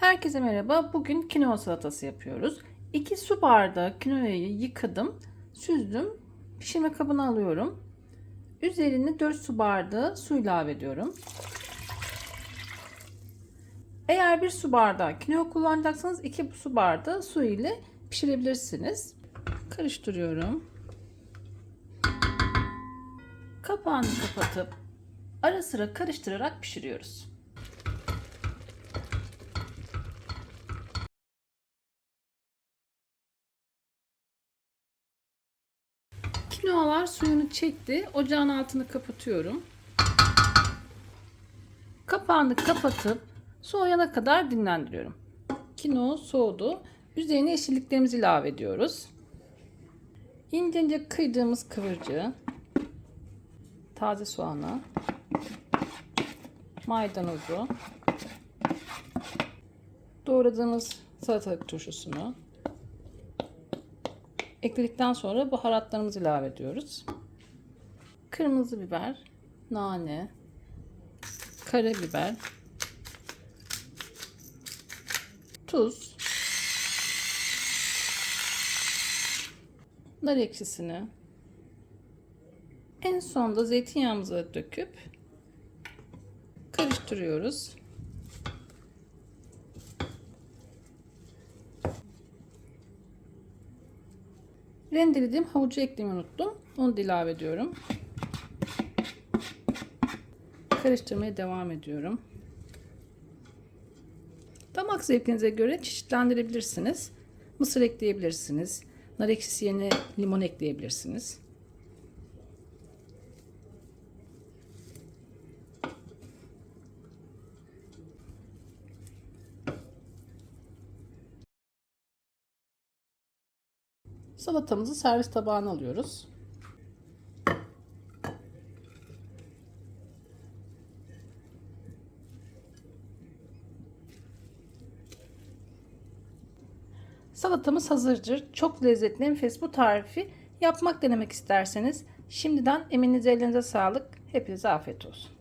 Herkese merhaba. Bugün kinoa salatası yapıyoruz. 2 su bardağı kinoayı yıkadım, süzdüm. Pişirme kabına alıyorum. Üzerine 4 su bardağı su ilave ediyorum. Eğer bir su bardağı kinoa kullanacaksanız 2 su bardağı su ile pişirebilirsiniz. Karıştırıyorum. Kapağını kapatıp ara sıra karıştırarak pişiriyoruz. Kinoalar suyunu çekti. Ocağın altını kapatıyorum. Kapağını kapatıp soğuyana kadar dinlendiriyorum. Kinoa soğudu. Üzerine yeşilliklerimizi ilave ediyoruz. İnce ince kıydığımız kıvırcığı, taze soğanı, maydanozu, doğradığımız salatalık turşusunu, Ekledikten sonra baharatlarımızı ilave ediyoruz. Kırmızı biber, nane, karabiber, tuz, nar ekşisini, en sonda zeytinyağımızı döküp karıştırıyoruz. Rendelediğim havucu eklemeyi unuttum. Onu da ilave ediyorum. Karıştırmaya devam ediyorum. Damak zevkinize göre çeşitlendirebilirsiniz. Mısır ekleyebilirsiniz. Nar ekşisi yerine limon ekleyebilirsiniz. Salatamızı servis tabağına alıyoruz. Salatamız hazırdır. Çok lezzetli enfes bu tarifi yapmak denemek isterseniz şimdiden emeğinize elinize sağlık. Hepinize afiyet olsun.